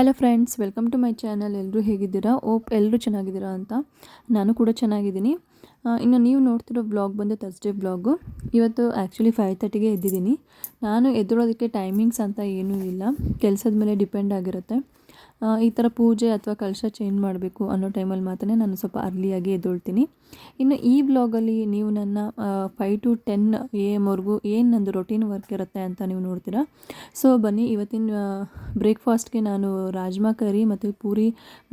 Hello friends welcome to my channel ಎಲ್ಲರೂ ಹೇಗಿದ್ದೀರಾ? ಓಪ್ ಎಲ್ಲರೂ ಚೆನ್ನಾಗಿದ್ದೀರಾ ಅಂತ ನಾನು ಕೂಡ ಚೆನ್ನಾಗಿದ್ದೀನಿ. ಇನ್ನು ನೀವು ನೋಡ್ತಿರೋ ಬ್ಲಾಗ್ ಬಂದು ಥರ್ಸ್ಡೇ ಬ್ಲಾಗು ಇವತ್ತು ಆ್ಯಕ್ಚುಲಿ ಫೈವ್ ತರ್ಟಿಗೆ ಎದ್ದಿದ್ದೀನಿ. ನಾನು ಎದ್ದರೋದಕ್ಕೆ ಟೈಮಿಂಗ್ಸ್ ಅಂತ ಏನೂ ಇಲ್ಲ. ಕೆಲಸದ ಮೇಲೆ ಡಿಪೆಂಡ್ ಆಗಿರುತ್ತೆ. ಈ ಥರ ಪೂಜೆ ಅಥವಾ ಕಲಶ ಚೇಂಜ್ ಮಾಡಬೇಕು ಅನ್ನೋ ಟೈಮಲ್ಲಿ ಮಾತ್ರ ನಾನು ಸ್ವಲ್ಪ ಅರ್ಲಿಯಾಗಿ ಎದ್ದೊಳ್ತೀನಿ. ಇನ್ನು ಈ ಬ್ಲಾಗಲ್ಲಿ ನೀವು ನನ್ನ ಫೈವ್ ಟು ಟೆನ್ ಎ ಎಮ್ವರೆಗೂ ಏನು ನಂದು ರೊಟೀನ್ ವರ್ಕ್ ಇರುತ್ತೆ ಅಂತ ನೀವು ನೋಡ್ತೀರಾ? ಸೊ ಬನ್ನಿ, ಇವತ್ತಿನ ಬ್ರೇಕ್ಫಾಸ್ಟ್ಗೆ ನಾನು ರಾಜ್ಮಾ ಕರಿ ಮತ್ತು ಪೂರಿ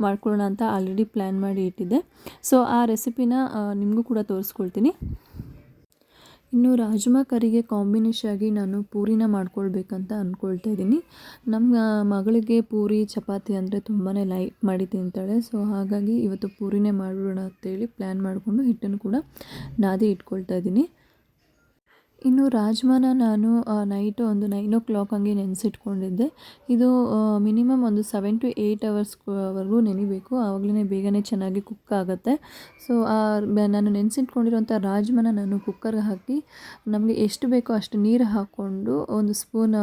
ಮಾಡ್ಕೊಳ್ಳೋಣ ಅಂತ ಆಲ್ರೆಡಿ ಪ್ಲ್ಯಾನ್ ಮಾಡಿ ಇಟ್ಟಿದ್ದೆ. ಸೊ ಆ ರೆಸಿಪಿನ ನಿಮಗೂ ಕೂಡ ತೋರಿಸ್ಕೊಳ್ತೀನಿ. ಇನ್ನು ರಾಜ್ಮಾ ಕರಿಗೆ ಕಾಂಬಿನೇಷನ್ ಆಗಿ ನಾನು ಪೂರಿನ ಮಾಡ್ಕೊಳ್ಬೇಕಂತ ಅಂದ್ಕೊಳ್ತಾ ಇದ್ದೀನಿ. ನಮ್ಮ ಮಗಳಿಗೆ ಪೂರಿ, ಚಪಾತಿ ಅಂದರೆ ತುಂಬಾ ಲೈಕ್ ಮಾಡಿ ತಿಂತಾಳೆ. ಸೊ ಹಾಗಾಗಿ ಇವತ್ತು ಪೂರಿನೇ ಮಾಡೋಣ ಅಂತೇಳಿ ಪ್ಲ್ಯಾನ್ ಮಾಡಿಕೊಂಡು ಹಿಟ್ಟನ್ನು ಕೂಡ ನಾದಿ ಇಟ್ಕೊಳ್ತಾ ಇದ್ದೀನಿ. ಇನ್ನು ರಾಜ್ಮಾನ ನಾನು ನೈಟು ಒಂದು ನೈನ್ ಓ ಕ್ಲಾಕ್ ಹಂಗೆ ನೆನೆಸಿಟ್ಕೊಂಡಿದ್ದೆ. ಇದು ಮಿನಿಮಮ್ ಒಂದು ಸೆವೆನ್ ಟು ಏಯ್ಟ್ ಅವರ್ಸ್ವರೆಗೂ ನೆನಿಬೇಕು. ಆವಾಗಲೇ ಬೇಗನೆ ಚೆನ್ನಾಗಿ ಕುಕ್ ಆಗುತ್ತೆ. ಸೊ ನಾನು ನೆನೆಸಿಟ್ಕೊಂಡಿರುವಂಥ ರಾಜ್ಮಾನ ನಾನು ಕುಕ್ಕರ್ಗೆ ಹಾಕಿ, ನಮಗೆ ಎಷ್ಟು ಬೇಕೋ ಅಷ್ಟು ನೀರು ಹಾಕ್ಕೊಂಡು, ಒಂದು ಸ್ಪೂನ್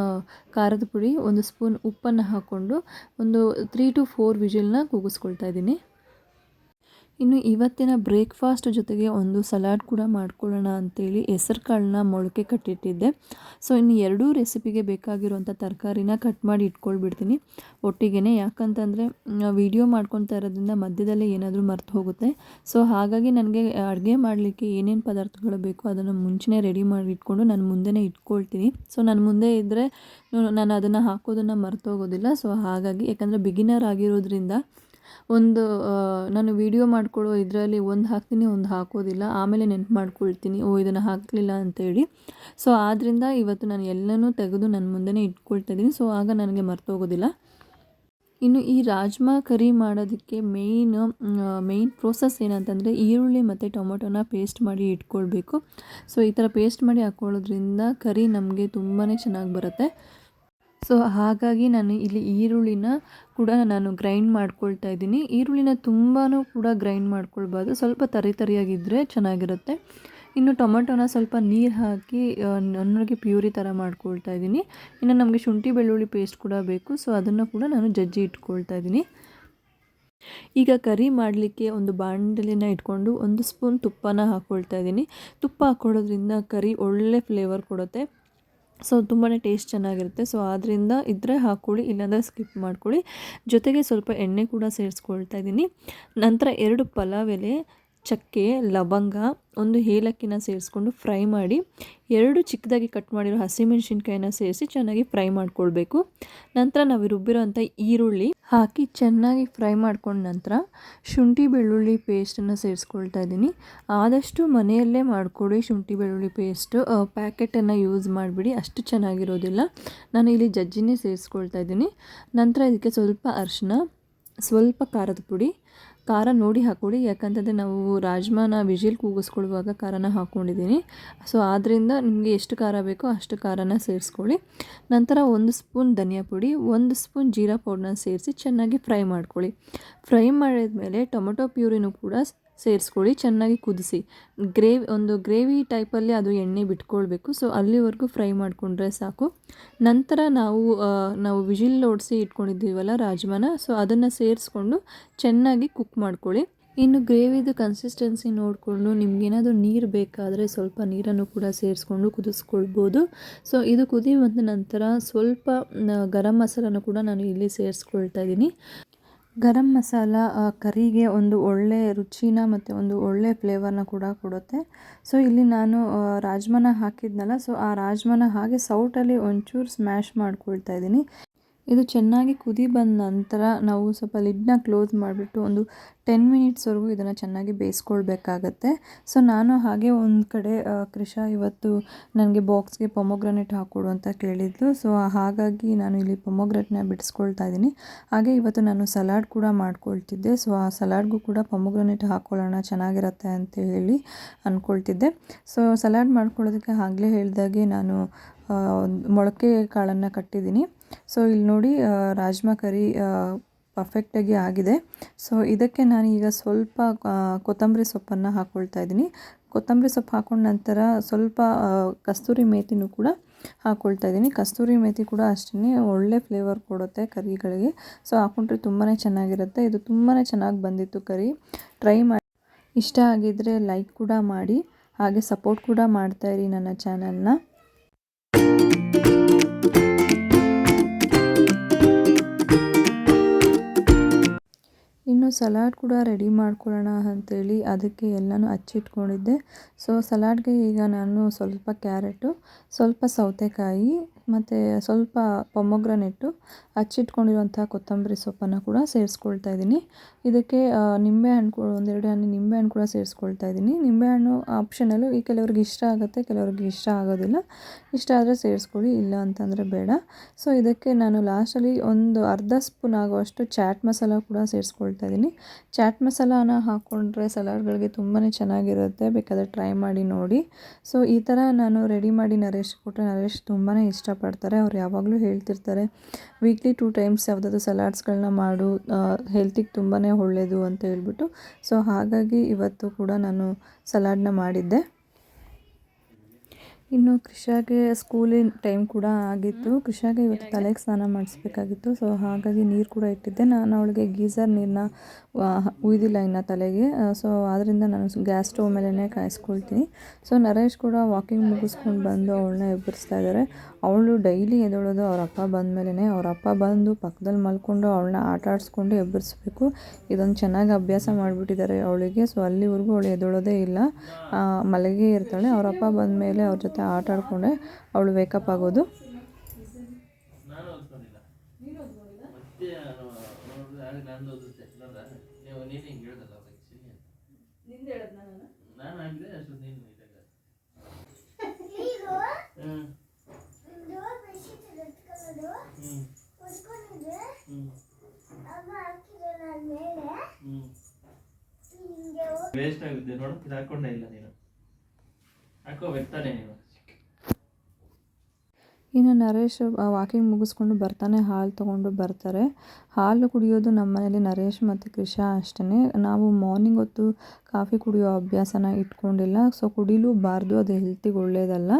ಖಾರದ ಪುಡಿ, ಒಂದು ಸ್ಪೂನ್ ಉಪ್ಪನ್ನು ಹಾಕ್ಕೊಂಡು, ಒಂದು ತ್ರೀ ಟು ಫೋರ್ ವಿಜಿಲ್ನ ಕೂಗಿಸ್ಕೊಳ್ತಾ ಇದ್ದೀನಿ. ಇನ್ನು ಇವತ್ತಿನ ಬ್ರೇಕ್ಫಾಸ್ಟ್ ಜೊತೆಗೆ ಒಂದು ಸಲಾಡ್ ಕೂಡ ಮಾಡ್ಕೊಳ್ಳೋಣ ಅಂತೇಳಿ ಹೆಸರು ಕಾಳನ್ನ ಮೊಳಕೆ ಕಟ್ಟಿಟ್ಟಿದ್ದೆ. ಸೊ, ಇನ್ನು ಎರಡೂ ರೆಸಿಪಿಗೆ ಬೇಕಾಗಿರುವಂಥ ತರಕಾರಿನ ಕಟ್ ಮಾಡಿ ಇಟ್ಕೊಳ್ಬಿಡ್ತೀನಿ. ಒಟ್ಟಿಗೆ ಯಾಕಂತಂದರೆ ವಿಡಿಯೋ ಮಾಡ್ಕೊತಾ ಇರೋದ್ರಿಂದ ಮಧ್ಯದಲ್ಲೇ ಏನಾದರೂ ಮರ್ತು ಹೋಗುತ್ತೆ. ಸೊ, ಹಾಗಾಗಿ ನನಗೆ ಅಡುಗೆ ಮಾಡಲಿಕ್ಕೆ ಏನೇನು ಪದಾರ್ಥಗಳು ಬೇಕು ಅದನ್ನು ಮುಂಚೆನೇ ರೆಡಿ ಮಾಡಿ ಇಟ್ಕೊಂಡು ನಾನು ಮುಂದೆನೇ ಇಟ್ಕೊಳ್ತೀನಿ. ಸೊ, ನಾನು ಮುಂದೆ ಇದ್ದರೆ ನಾನು ಅದನ್ನು ಹಾಕೋದನ್ನು ಮರ್ತೋಗೋದಿಲ್ಲ ಸೊ, ಹಾಗಾಗಿ ಯಾಕಂದರೆ ಬಿಗಿನರ್ ಆಗಿರೋದ್ರಿಂದ ಒಂದು ನಾನು ವಿಡಿಯೋ ಮಾಡ್ಕೊಳ್ಳೋ ಇದರಲ್ಲಿ ಒಂದು ಹಾಕ್ತೀನಿ, ಒಂದು ಹಾಕೋದಿಲ್ಲ. ಆಮೇಲೆ ನೆನ್ಪು ಮಾಡ್ಕೊಳ್ತೀನಿ. ಓ, ಇದನ್ನು ಹಾಕಲಿಲ್ಲ ಅಂತೇಳಿ. ಸೊ ಆದ್ದರಿಂದ ಇವತ್ತು ನಾನು ಎಲ್ಲನೂ ತೆಗೆದು ನನ್ನ ಮುಂದೆನೇ ಇಟ್ಕೊಳ್ತಾ ಇದ್ದೀನಿ. ಸೊ ಆಗ ನನಗೆ ಮರ್ತೋಗೋದಿಲ್ಲ. ಇನ್ನು ಈ ರಾಜ್ಮಾ ಕರಿ ಮಾಡೋದಕ್ಕೆ ಮೇಯ್ನ್ ಮೇಯ್ನ್ ಪ್ರೋಸೆಸ್ ಏನಂತಂದರೆ ಈರುಳ್ಳಿ ಮತ್ತು ಟೊಮೊಟೊನ ಪೇಸ್ಟ್ ಮಾಡಿ ಇಟ್ಕೊಳ್ಬೇಕು. ಸೊ ಈ ಥರ ಪೇಸ್ಟ್ ಮಾಡಿ ಹಾಕ್ಕೊಳ್ಳೋದ್ರಿಂದ ಕರಿ ನಮಗೆ ತುಂಬಾ ಚೆನ್ನಾಗಿ ಬರುತ್ತೆ. ಸೊ ಹಾಗಾಗಿ ನಾನು ಇಲ್ಲಿ ಈರುಳ್ಳಿನ ಕೂಡ ನಾನು ಗ್ರೈಂಡ್ ಮಾಡ್ಕೊಳ್ತಾ ಇದ್ದೀನಿ. ಈರುಳ್ಳಿನ ತುಂಬಾ ಕೂಡ ಗ್ರೈಂಡ್ ಮಾಡ್ಕೊಳ್ಬಾರ್ದು. ಸ್ವಲ್ಪ ತರಿ ತರಿಯಾಗಿದ್ದರೆ ಚೆನ್ನಾಗಿರುತ್ತೆ. ಇನ್ನು ಟೊಮೆಟೊನ ಸ್ವಲ್ಪ ನೀರು ಹಾಕಿ ನನಗೆ ಪ್ಯೂರಿ ಥರ ಮಾಡ್ಕೊಳ್ತಾ ಇದ್ದೀನಿ. ಇನ್ನು ನಮಗೆ ಶುಂಠಿ ಬೆಳ್ಳುಳ್ಳಿ ಪೇಸ್ಟ್ ಕೂಡ ಬೇಕು. ಸೊ ಅದನ್ನು ಕೂಡ ನಾನು ಜಜ್ಜಿ ಇಟ್ಕೊಳ್ತಾ ಇದ್ದೀನಿ. ಈಗ ಕರಿ ಮಾಡಲಿಕ್ಕೆ ಒಂದು ಬಾಣಲಿನ ಇಟ್ಕೊಂಡು ಒಂದು ಸ್ಪೂನ್ ತುಪ್ಪನ ಹಾಕ್ಕೊಳ್ತಾ ಇದ್ದೀನಿ. ತುಪ್ಪ ಹಾಕ್ಕೊಳ್ಳೋದ್ರಿಂದ ಕರಿ ಒಳ್ಳೆ ಫ್ಲೇವರ್ ಕೊಡುತ್ತೆ. ಸೊ ತುಂಬಾ ಟೇಸ್ಟ್ ಚೆನ್ನಾಗಿರುತ್ತೆ. ಸೊ ಆದ್ದರಿಂದ ಇದ್ದರೆ ಹಾಕ್ಕೊಳ್ಳಿ, ಇಲ್ಲಾಂದರೆ ಸ್ಕಿಪ್ ಮಾಡ್ಕೊಳ್ಳಿ. ಜೊತೆಗೆ ಸ್ವಲ್ಪ ಎಣ್ಣೆ ಕೂಡ ಸೇರಿಸ್ಕೊಳ್ತಾ ಇದ್ದೀನಿ. ನಂತರ ಎರಡು ಪಲಾವ್ ಎಲೆ ಚಕ್ಕೆ, ಲವಂಗ ಒಂದು ಏಲಕ್ಕಿನ ಸೇರಿಸ್ಕೊಂಡು ಫ್ರೈ ಮಾಡಿ, ಎರಡು ಚಿಕ್ಕದಾಗಿ ಕಟ್ ಮಾಡಿರೋ ಹಸಿಮೆಣಸಿನ್ಕಾಯಿನ ಸೇರಿಸಿ ಚೆನ್ನಾಗಿ ಫ್ರೈ ಮಾಡ್ಕೊಳ್ಬೇಕು. ನಂತರ ನಾವು ರುಬ್ಬಿರೋಂಥ ಈರುಳ್ಳಿ ಹಾಕಿ ಚೆನ್ನಾಗಿ ಫ್ರೈ ಮಾಡ್ಕೊಂಡ ನಂತರ ಶುಂಠಿ ಬೆಳ್ಳುಳ್ಳಿ ಪೇಸ್ಟನ್ನು ಸೇರಿಸ್ಕೊಳ್ತಾ ಇದ್ದೀನಿ. ಆದಷ್ಟು ಮನೆಯಲ್ಲೇ ಮಾಡಿಕೊಡಿ ಶುಂಠಿ ಬೆಳ್ಳುಳ್ಳಿ ಪೇಸ್ಟು. ಪ್ಯಾಕೆಟನ್ನು ಯೂಸ್ ಮಾಡಿಬಿಡಿ, ಅಷ್ಟು ಚೆನ್ನಾಗಿರೋದಿಲ್ಲ. ನಾನು ಇಲ್ಲಿ ಜಜ್ಜಿನೇ ಸೇರಿಸ್ಕೊಳ್ತಾ ಇದ್ದೀನಿ. ನಂತರ ಇದಕ್ಕೆ ಸ್ವಲ್ಪ ಅರಿಶಿನ ಸ್ವಲ್ಪ ಖಾರದ ಪುಡಿ ಖಾರ ನೋಡಿ ಹಾಕ್ಕೊಡಿ ಯಾಕಂತಂದರೆ ನಾವು ರಾಜ್ಮಾನ ವಿಜಿಲ್ ಕೂಗಿಸ್ಕೊಳ್ಳುವಾಗ ಖಾರನ ಹಾಕ್ಕೊಂಡಿದ್ದೀನಿ. ಸೊ ಆದ್ದರಿಂದ ನಿಮಗೆ ಎಷ್ಟು ಖಾರ ಬೇಕೋ ಅಷ್ಟು ಖಾರನ ಸೇರಿಸ್ಕೊಳ್ಳಿ. ನಂತರ ಒಂದು ಸ್ಪೂನ್ ಧನಿಯಾ ಪುಡಿ, ಒಂದು ಸ್ಪೂನ್ ಜೀರಾ ಪೌಡ್ರನ್ನ ಸೇರಿಸಿ ಚೆನ್ನಾಗಿ ಫ್ರೈ ಮಾಡ್ಕೊಳ್ಳಿ. ಫ್ರೈ ಮಾಡಿದ ಮೇಲೆ ಟೊಮೊಟೊ ಪ್ಯೂರಿನೂ ಕೂಡ ಸೇರಿಸ್ಕೊಳ್ಳಿ, ಚೆನ್ನಾಗಿ ಕುದಿಸಿ. ಗ್ರೇವಿ, ಒಂದು ಗ್ರೇವಿ ಟೈಪಲ್ಲಿ ಅದು ಎಣ್ಣೆ ಬಿಟ್ಕೊಳ್ಬೇಕು. ಸೊ, ಅಲ್ಲಿವರೆಗೂ ಫ್ರೈ ಮಾಡಿಕೊಂಡ್ರೆ ಸಾಕು. ನಂತರ ನಾವು ನಾವು ವಿಜಿಲ್ ಓಡಿಸಿ ಇಟ್ಕೊಂಡಿದ್ದೀವಲ್ಲ ರಾಜ್ಮಾನ, ಸೊ, ಅದನ್ನು ಸೇರಿಸ್ಕೊಂಡು ಚೆನ್ನಾಗಿ ಕುಕ್ ಮಾಡ್ಕೊಳ್ಳಿ. ಇನ್ನು ಗ್ರೇವಿದು ಕನ್ಸಿಸ್ಟೆನ್ಸಿ ನೋಡಿಕೊಂಡು ನಿಮಗೇನಾದರೂ ನೀರು ಬೇಕಾದರೆ ಸ್ವಲ್ಪ ನೀರನ್ನು ಕೂಡ ಸೇರಿಸ್ಕೊಂಡು ಕುದಿಸ್ಕೊಳ್ಬೋದು. ಸೊ, ಇದು ಕುದಿ ಬಂದ ನಂತರ ಸ್ವಲ್ಪ ಗರಂ ಮಸಾಲನ್ನು ಕೂಡ ನಾನು ಇಲ್ಲಿ ಸೇರಿಸ್ಕೊಳ್ತಾ ಇದ್ದೀನಿ. ಗರಂ ಮಸಾಲ ಕರಿಗೆ ಒಂದು ಒಳ್ಳೆ ರುಚಿನ ಮತ್ತು ಒಂದು ಒಳ್ಳೆ ಫ್ಲೇವರ್ನ ಕೂಡ ಕೊಡುತ್ತೆ. ಸೊ ಇಲ್ಲಿ ನಾನು ರಾಜ್ಮನ ಹಾಕಿದ್ನಲ್ಲ ಸೊ ಆ ರಾಜ್ಮನ ಹಾಗೆ ಸೌಟಲ್ಲಿ ಒಂಚೂರು ಸ್ಮ್ಯಾಶ್ ಮಾಡ್ಕೊಳ್ತಾ ಇದ್ದೀನಿ. ಇದು ಚೆನ್ನಾಗಿ ಕುದಿ ಬಂದ ನಂತರ ನಾವು ಸ್ವಲ್ಪ ಲಿಡ್ನ ಕ್ಲೋಸ್ ಮಾಡಿಬಿಟ್ಟು ಒಂದು ಟೆನ್ ಮಿನಿಟ್ಸ್ವರೆಗೂ ಇದನ್ನು ಚೆನ್ನಾಗಿ ಬೇಯಿಸ್ಕೊಳ್ಬೇಕಾಗತ್ತೆ. ಸೊ, ನಾನು ಹಾಗೆ ಒಂದು ಕಡೆ ಕೃಷ ಇವತ್ತು ನನಗೆ ಬಾಕ್ಸ್ಗೆ ಪೊಮೊಗ್ರನೇಟ್ ಹಾಕ್ಕೊಡು ಅಂತ ಕೇಳಿದ್ಲು. ಸೊ, ಹಾಗಾಗಿ ನಾನು ಇಲ್ಲಿ ಪೊಮೊಗ್ರೆಟ್ನ ಬಿಡಿಸ್ಕೊಳ್ತಾ ಇದ್ದೀನಿ. ಹಾಗೆ ಇವತ್ತು ನಾನು ಸಲಾಡ್ ಕೂಡ ಮಾಡ್ಕೊಳ್ತಿದ್ದೆ. ಸೊ, ಆ ಸಲಾಡ್ಗೂ ಕೂಡ ಪೊಮೊಗ್ರನೇಟ್ ಹಾಕ್ಕೊಳ್ಳೋಣ ಚೆನ್ನಾಗಿರುತ್ತೆ ಅಂತ ಹೇಳಿ ಅಂದ್ಕೊಳ್ತಿದ್ದೆ ಸೊ, ಸಲಾಡ್ ಮಾಡ್ಕೊಳ್ಳೋದಕ್ಕೆ ಆಗಲೇ ಹೇಳಿದಾಗೆ ನಾನು ಮೊಳಕೆ ಕಾಳನ್ನು ಕಟ್ಟಿದ್ದೀನಿ. ಸೊ ಇಲ್ಲಿ ನೋಡಿ ರಾಜ್ಮಾ ಕರಿ ಪರ್ಫೆಕ್ಟಾಗಿ ಆಗಿದೆ. ಸೊ ಇದಕ್ಕೆ ನಾನು ಈಗ ಸ್ವಲ್ಪ ಕೊತ್ತಂಬರಿ ಸೊಪ್ಪನ್ನು ಹಾಕ್ಕೊಳ್ತಾ ಇದ್ದೀನಿ. ಕೊತ್ತಂಬರಿ ಸೊಪ್ಪು ಹಾಕೊಂಡ ನಂತರ ಸ್ವಲ್ಪ ಕಸ್ತೂರಿ ಮೇಥಿನೂ ಕೂಡ ಹಾಕ್ಕೊಳ್ತಾ ಇದ್ದೀನಿ. ಕಸ್ತೂರಿ ಮೇಥಿ ಕೂಡ ಅಷ್ಟೇ ಒಳ್ಳೆ ಫ್ಲೇವರ್ ಕೊಡುತ್ತೆ ಕರಿಗಳಿಗೆ. ಸೊ ಹಾಕ್ಕೊಂಡ್ರೆ ತುಂಬಾ ಚೆನ್ನಾಗಿರುತ್ತೆ. ಇದು ತುಂಬಾ ಚೆನ್ನಾಗಿ ಬಂದಿತ್ತು ಕರಿ. ಟ್ರೈ ಮಾಡಿ. ಇಷ್ಟ ಆಗಿದ್ದರೆ ಲೈಕ್ ಕೂಡ ಮಾಡಿ. ಹಾಗೆ ಸಪೋರ್ಟ್ ಕೂಡ ಮಾಡ್ತಾಯಿರಿ ನನ್ನ ಚಾನಲ್ನ ಇನ್ನು ಸಲಾಡ್ ಕೂಡ ರೆಡಿ ಮಾಡ್ಕೊಳ್ಳೋಣ ಅಂಥೇಳಿ ಅದಕ್ಕೆ ಎಲ್ಲನೂ ಹಚ್ಚಿಟ್ಕೊಂಡಿದ್ದೆ ಸೊ ಸಲಾಡ್ಗೆ ಈಗ ನಾನು ಸ್ವಲ್ಪ ಕ್ಯಾರೆಟು, ಸ್ವಲ್ಪ ಸೌತೆಕಾಯಿ ಮತ್ತು ಸ್ವಲ್ಪ ಪೊಮೊಗ್ರನೆಟ್ಟು ಹಚ್ಚಿಟ್ಕೊಂಡಿರುವಂಥ ಕೊತ್ತಂಬರಿ ಸೊಪ್ಪನ್ನು ಕೂಡ ಸೇರಿಸ್ಕೊಳ್ತಾ ಇದ್ದೀನಿ. ಇದಕ್ಕೆ ನಿಂಬೆ ಹಣ್ಣು ಕೂಡ, ಒಂದೆರಡು ಹಣ್ಣು ನಿಂಬೆಹಣ್ಣು ಕೂಡ ಸೇರಿಸ್ಕೊಳ್ತಾ ಇದ್ದೀನಿ. ನಿಂಬೆಹಣ್ಣು ಆಪ್ಷನಲ್ಲು ಈ ಕೆಲವ್ರಿಗೆ ಇಷ್ಟ ಆಗುತ್ತೆ, ಕೆಲವ್ರಿಗೆ ಇಷ್ಟ ಆಗೋದಿಲ್ಲ. ಇಷ್ಟ ಆದರೆ ಸೇರಿಸ್ಕೊಳ್ಳಿ, ಇಲ್ಲ ಅಂತಂದರೆ ಬೇಡ. ಸೊ, ಇದಕ್ಕೆ ನಾನು ಲಾಸ್ಟಲ್ಲಿ ಒಂದು ಅರ್ಧ ಸ್ಪೂನ್ ಆಗುವಷ್ಟು ಚಾಟ್ ಮಸಾಲ ಕೂಡ ಸೇರಿಸ್ಕೊಳ್ತಾ ಇದ್ದೀನಿ. ಚಾಟ್ ಮಸಾಲಾನ ಹಾಕ್ಕೊಂಡ್ರೆ ಸಲಾಡ್ಗಳಿಗೆ ತುಂಬಾ ಚೆನ್ನಾಗಿರುತ್ತೆ, ಬೇಕಾದರೆ ಟ್ರೈ ಮಾಡಿ ನೋಡಿ. ಸೊ, ಈ ಥರ ನಾನು ರೆಡಿ ಮಾಡಿ ನರೇಶ್ ಕೊಟ್ಟರೆ ನರೇಶ್ ತುಂಬಾ ಇಷ್ಟಪಡ್ತಾರೆ, ಅವ್ರು ಯಾವಾಗಲೂ ಹೇಳ್ತಿರ್ತಾರೆ ವೀಕ್ಲಿ ಟೂ ಟೈಮ್ಸ್ ಯಾವುದಾದ್ರು ಸಲಾಡ್ಸ್ಗಳನ್ನ ಮಾಡು ಹೆಲ್ತಿಗೆ ತುಂಬಾ ಒಳ್ಳೆಯದು ಅಂತ ಹೇಳ್ಬಿಟ್ಟು. ಸೊ ಹಾಗಾಗಿ ಇವತ್ತು ಕೂಡ ನಾನು ಸಲಾಡ್ನ ಮಾಡಿದ್ದೆ. ಇನ್ನು ಕೃಷಾಗೆ ಸ್ಕೂಲಿನ ಟೈಮ್ ಕೂಡ ಆಗಿತ್ತು. ಕೃಷಾಗೆ ಇವತ್ತು ತಲೆಗೆ ಸ್ನಾನ ಮಾಡಿಸ್ಬೇಕಾಗಿತ್ತು. ಸೊ ಹಾಗಾಗಿ ನೀರು ಕೂಡ ಇಟ್ಟಿದ್ದೆ. ನಾನು ಅವಳಿಗೆ ಗೀಝರ್ ನೀರನ್ನ ಉಯ್ದಿಲ್ಲ ಇನ್ನು ತಲೆಗೆ. ಸೊ ಆದ್ದರಿಂದ ನಾನು ಗ್ಯಾಸ್ ಸ್ಟವ್ ಮೇಲೇ ಕಾಯಿಸ್ಕೊಳ್ತೀನಿ. ಸೊ ನರೇಶ್ ಕೂಡ ವಾಕಿಂಗ್ ಮುಗಿಸ್ಕೊಂಡು ಬಂದು ಅವಳನ್ನ ಎಬ್ಬರಿಸ್ತಾ ಇದ್ದಾರೆ ಅವಳು ಡೈಲಿ ಎದೊಳೋದು ಅವ್ರ ಅಪ್ಪ ಬಂದ ಮೇಲೇ ಅವ್ರ ಅಪ್ಪ ಬಂದು ಪಕ್ಕದಲ್ಲಿ ಮಲ್ಕೊಂಡು ಅವಳನ್ನ ಆಟ ಆಡಿಸ್ಕೊಂಡು ಎಬ್ಬರಿಸ್ಬೇಕು. ಇದೊಂದು ಚೆನ್ನಾಗಿ ಅಭ್ಯಾಸ ಮಾಡಿಬಿಟ್ಟಿದ್ದಾರೆ ಅವಳಿಗೆ. ಸೊ ಅಲ್ಲಿವರೆಗೂ ಅವಳು ಎದೊಳೋದೇ ಇಲ್ಲ. ಮಲಗೆ ಮಲಗೇ ಇರ್ತಾಳೆ. ಅವ್ರ ಅಪ್ಪ ಬಂದ ಮೇಲೆ ಅವ್ರ ಜೊತೆ ಆಟ ಆಡ್ಕೊಂಡೆ. ಅವಳು ವೇಕಪ್ ಆಗೋದು. ನಾನು ಓದ್ಕೊಂಡಿಲ್ಲ. ಮತ್ತೆ ನಾನು ನೋಡಿದ್ರೆ ಆಗ ನಂದು ಓದುತ್ತೆ. ನೋಡ್ದ ನೀವು ನೀನು ಹಿಂಗೆ ಹೇಳ್ದಲ್ಲ ಅವಾಗ ಸರಿ ನಾನು? ಹಾಕಿದೆ ಅಷ್ಟು ನೀನು ಇದಾಗ ಹ್ಞೂ ಹ್ಞೂ ಹ್ಞೂ ಹ್ಞೂ ವೇಸ್ಟ್ ಆಗುತ್ತೆ ನೋಡು. ಇದು ಹಾಕೊಂಡೇ ಇಲ್ಲ ನೀನು. ಹಾಕೋಬೇಕು ತಾನೇ ನೀನು. ಇನ್ನು ನರೇಶ್ ವಾಕಿಂಗ್ ಮುಗಿಸ್ಕೊಂಡು ಬರ್ತಾನೆ, ಹಾಲು ತೊಗೊಂಡು ಬರ್ತಾರೆ. ಹಾಲು ಕುಡಿಯೋದು ನಮ್ಮ ಮನೇಲಿ ನರೇಶ್ ಮತ್ತು ಕೃಷಾ ಅಷ್ಟೇ ನಾವು ಮಾರ್ನಿಂಗ್ ಹೊತ್ತು ಕಾಫಿ ಕುಡಿಯೋ ಅಭ್ಯಾಸನ ಇಟ್ಕೊಂಡಿಲ್ಲ. ಸೊ ಕುಡಿಲೂಬಾರ್ದು ಅದು ಹೆಲ್ತಿಗೆ ಒಳ್ಳೆಯದಲ್ಲ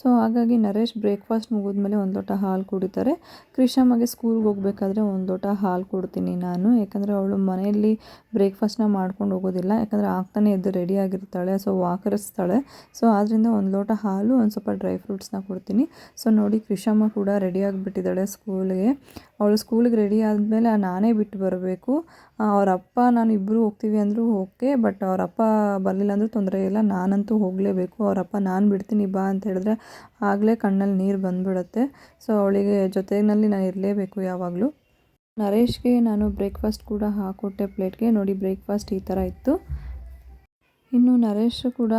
ಸೊ ಹಾಗಾಗಿ ನರೇಶ್ ಬ್ರೇಕ್ಫಾಸ್ಟ್ ಮುಗಿದ್ಮೇಲೆ ಒಂದು ಲೋಟ ಹಾಲು ಕುಡಿತಾರೆ. ಕೃಷಮ್ಮಗೆ ಸ್ಕೂಲ್ಗೆ ಹೋಗ್ಬೇಕಾದ್ರೆ ಒಂದು ಲೋಟ ಹಾಲು ಕೊಡ್ತೀನಿ ನಾನು. ಯಾಕಂದರೆ ಅವಳು ಮನೆಯಲ್ಲಿ ಬ್ರೇಕ್ಫಾಸ್ಟ್ನ ಮಾಡ್ಕೊಂಡು ಹೋಗೋದಿಲ್ಲ. ಯಾಕಂದರೆ ಆಗ್ತಾನೆ ಎದ್ದು ರೆಡಿ ಆಗಿರ್ತಾಳೆ. ಸೊ ವಾಕರಿಸ್ತಾಳೆ ಸೊ ಆದ್ದರಿಂದ ಒಂದು ಲೋಟ ಹಾಲು, ಒಂದು ಸ್ವಲ್ಪ ಡ್ರೈ ಫ್ರೂಟ್ಸ್ನ ಕೊಡ್ತೀನಿ. ಸೊ ನೋಡಿ ಕೃಷಮ್ಮ ಕೂಡ ರೆಡಿ ಆಗಿಬಿಟ್ಟಿದ್ದಾಳೆ ಸ್ಕೂಲ್ಗೆ ಅವಳು ಸ್ಕೂಲಿಗೆ ರೆಡಿ ಆದಮೇಲೆ ನಾನೇ ಬಿಟ್ಟು ಬರಬೇಕು. ಅವ್ರ ಅಪ್ಪ, ನಾನು ಇಬ್ಬರು ಹೋಗ್ತೀವಿ ಅಂದರೂ ಓಕೆ ಬಟ್ ಅವ್ರ ಅಪ್ಪ ಬರಲಿಲ್ಲ ಅಂದರೂ ತೊಂದರೆ ಇಲ್ಲ. ನಾನಂತೂ ಹೋಗಲೇಬೇಕು. ಅವ್ರ ಅಪ್ಪ, ನಾನು ಬಿಡ್ತೀನಿ, ಬಾ ಅಂತ ಹೇಳಿದ್ರೆ ಆಗಲೇ ಕಣ್ಣಲ್ಲಿ ನೀರು ಬಂದ್ಬಿಡುತ್ತೆ. ಸೊ ಅವಳಿಗೆ ಜೊತೆಯಲ್ಲಿ ನಾನು ಇರಲೇಬೇಕು ಯಾವಾಗಲೂ. ನರೇಶ್ಗೆ ನಾನು ಬ್ರೇಕ್ಫಾಸ್ಟ್ ಕೂಡ ಹಾಕೊಟ್ಟೆ ಪ್ಲೇಟ್ಗೆ ನೋಡಿ ಬ್ರೇಕ್ಫಾಸ್ಟ್ ಈ ಥರ ಇತ್ತು. ಇನ್ನು ನರೇಶ್ ಕೂಡ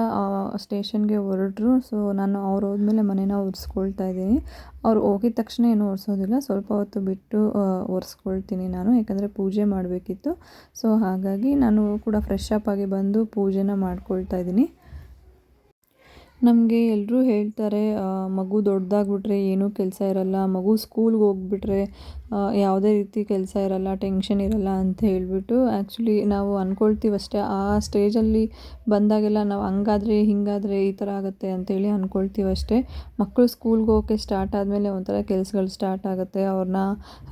ಸ್ಟೇಷನ್ಗೆ ಹೊರಟ್ರು. ಸೊ ನಾನು ಅವ್ರು ಹೋದ್ಮೇಲೆ ಮನೇನ ಒರೆಸ್ಕೊಳ್ತಾ ಇದ್ದೀನಿ. ಅವ್ರು ಹೋಗಿದ ತಕ್ಷಣ ಏನು ಒರೆಸೋದಿಲ್ಲ. ಸ್ವಲ್ಪ ಹೊತ್ತು ಬಿಟ್ಟು ಒರೆಸ್ಕೊಳ್ತೀನಿ ನಾನು. ಯಾಕಂದರೆ ಪೂಜೆ ಮಾಡಬೇಕಿತ್ತು. ಸೊ ಹಾಗಾಗಿ ನಾನು ಕೂಡ ಫ್ರೆಶ್ ಅಪ್ ಆಗಿ ಬಂದು ಪೂಜೆನ ಮಾಡ್ಕೊಳ್ತಾ ಇದ್ದೀನಿ. ನಮಗೆ ಎಲ್ಲರೂ ಹೇಳ್ತಾರೆ ಮಗು ದೊಡ್ಡದಾಗ್ಬಿಟ್ರೆ ಏನೂ ಕೆಲಸ ಇರಲ್ಲ. ಮಗು ಸ್ಕೂಲ್ಗೆ ಹೋಗ್ಬಿಟ್ರೆ ಯಾವುದೇ ರೀತಿ ಕೆಲಸ ಇರಲ್ಲ ಟೆನ್ಷನ್ ಇರಲ್ಲ ಅಂತ ಹೇಳಿಬಿಟ್ಟು ಆ್ಯಕ್ಚುಲಿ ನಾವು ಅಂದ್ಕೊಳ್ತೀವಿ ಅಷ್ಟೇ. ಆ ಸ್ಟೇಜಲ್ಲಿ ಬಂದಾಗೆಲ್ಲ ನಾವು ಹಂಗಾದರೆ, ಹಿಂಗಾದರೆ ಈ ಥರ ಆಗುತ್ತೆ ಅಂತೇಳಿ ಅಂದ್ಕೊಳ್ತೀವಿ ಅಷ್ಟೇ. ಮಕ್ಕಳು ಸ್ಕೂಲ್ಗೆ ಹೋಗೋಕ್ಕೆ ಸ್ಟಾರ್ಟ್ ಆದಮೇಲೆ ಒಂಥರ ಕೆಲಸಗಳು ಸ್ಟಾರ್ಟ್ ಆಗುತ್ತೆ. ಅವ್ರನ್ನ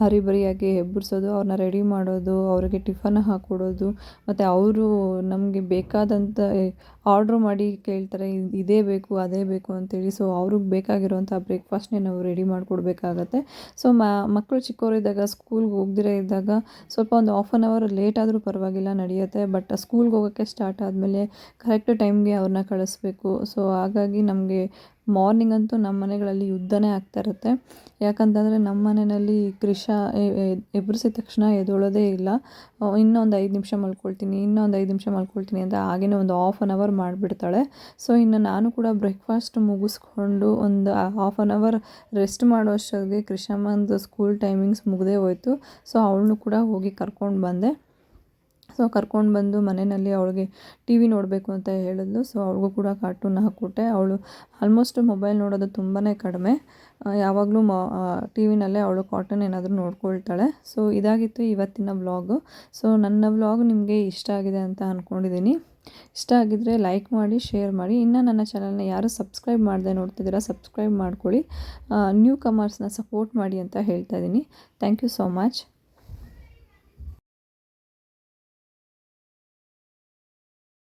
ಹರಿಬರಿಯಾಗಿ ಎಬ್ಬರಿಸೋದು ಅವ್ರನ್ನ ರೆಡಿ ಮಾಡೋದು, ಅವರಿಗೆ ಟಿಫನ್ ಹಾಕ್ಕೊಡೋದು ಮತ್ತು ಅವರು ನಮಗೆ ಬೇಕಾದಂಥ ಆರ್ಡ್ರ್ ಮಾಡಿ ಕೇಳ್ತಾರೆ ಇದ್- ಬೇಕು, ಅದೇ ಬೇಕು ಅಂತೇಳಿ ಸೊ ಅವ್ರಿಗೆ ಬೇಕಾಗಿರೋಂಥ ಬ್ರೇಕ್ಫಾಸ್ಟ್ನೇ ನಾವು ರೆಡಿ ಮಾಡಿಕೊಡ್ಬೇಕಾಗತ್ತೆ. ಸೊ ಮಕ್ಕಳು ಚಿಕ್ಕವರಿದ್ದಾಗ ಸ್ಕೂಲ್ಗೆ ಹೋಗ್ದಿರೇ ಇದ್ದಾಗ ಸ್ವಲ್ಪ ಒಂದು ಆಫ್ ಆನ್ ಅವರ್ ಲೇಟ್ ಆದರೂ ಪರವಾಗಿಲ್ಲ, ನಡೆಯುತ್ತೆ. ಬಟ್ ಸ್ಕೂಲ್ಗೆ ಹೋಗೋಕ್ಕೆ ಸ್ಟಾರ್ಟ್ ಆದಮೇಲೆ ಕರೆಕ್ಟ್ ಟೈಮ್ಗೆ ಅವ್ರನ್ನ ಕಳಿಸ್ಬೇಕು. ಸೊ ಹಾಗಾಗಿ ನಮಗೆ ಮಾರ್ನಿಂಗ್ ಅಂತೂ ನಮ್ಮ ಮನೆಗಳಲ್ಲಿ ಯುದ್ಧನೇ ಆಗ್ತಾ ಇರುತ್ತೆ. ಯಾಕಂತಂದರೆ ನಮ್ಮ ಮನೆಯಲ್ಲಿ ಕೃಷ ಎಬ್ಬರಿಸಿದ ತಕ್ಷಣ ಎದ್ದೇಳೋದೇ ಇಲ್ಲ. ಇನ್ನೊಂದು ಐದು ನಿಮಿಷ ಮಲ್ಕೊಳ್ತೀನಿ, ಇನ್ನೊಂದು ಐದು ನಿಮಿಷ ಮಲ್ಕೊಳ್ತೀನಿ ಅಂತ ಹಾಗೇ ಒಂದು ಹಾಫ್ ಆನ್ ಅವರ್ ಮಾಡಿಬಿಡ್ತಾಳೆ. ಸೊ ಇನ್ನು ನಾನು ಕೂಡ ಬ್ರೇಕ್ಫಾಸ್ಟ್ ಮುಗಿಸ್ಕೊಂಡು ಒಂದು ಹಾಫ್ ಆನ್ ಅವರ್ ರೆಸ್ಟ್ ಮಾಡೋ ಅಷ್ಟೊತ್ತಿಗೆ ಕೃಷಮ್ಮಂದು ಸ್ಕೂಲ್ ಟೈಮಿಂಗ್ಸ್ ಮುಗಿದೇ ಹೋಯಿತು. ಸೊ ಅವಳನ್ನು ಕೂಡ ಹೋಗಿ ಕರ್ಕೊಂಡು ಬಂದೆ. ಸೊ ಕರ್ಕೊಂಡು ಬಂದು ಮನೆಯಲ್ಲಿ ಅವಳಿಗೆ ಟಿ ವಿ ನೋಡಬೇಕು ಅಂತ ಹೇಳಿದ್ಲು. ಸೊ ಅವಳಿಗೂ ಕೂಡ ಕಾರ್ಟೂನ್ ಹಾಕ್ಕೊಟ್ಟೆ. ಅವಳು ಆಲ್ಮೋಸ್ಟ್ ಮೊಬೈಲ್ ನೋಡೋದು ತುಂಬಾ ಕಡಿಮೆ. ಯಾವಾಗಲೂ ಮ ಟಿ ವಿನಲ್ಲೇ ಅವಳು ಕಾರ್ಟೂನ್ ಏನಾದರೂ ನೋಡ್ಕೊಳ್ತಾಳೆ. ಸೊ ಇದಾಗಿತ್ತು ಇವತ್ತಿನ ವ್ಲಾಗು ಸೊ ನನ್ನ ವ್ಲಾಗ್ ನಿಮಗೆ ಇಷ್ಟ ಆಗಿದೆ ಅಂತ ಅಂದ್ಕೊಂಡಿದ್ದೀನಿ ಇಷ್ಟ ಆಗಿದ್ದರೆ ಲೈಕ್ ಮಾಡಿ ಶೇರ್ ಮಾಡಿ. ಇನ್ನು ನನ್ನ ಚಾನಲ್ನ ಯಾರು ಸಬ್ಸ್ಕ್ರೈಬ್ ಮಾಡದೆ ನೋಡ್ತಿದ್ದೀರಾ ಸಬ್ಸ್ಕ್ರೈಬ್ ಮಾಡ್ಕೊಳ್ಳಿ. ನ್ಯೂ ಕಮರ್ಸ್ನ ಸಪೋರ್ಟ್ ಮಾಡಿ ಅಂತ ಹೇಳ್ತಾ ಇದ್ದೀನಿ ಥ್ಯಾಂಕ್ ಯು ಸೋ ಮಚ್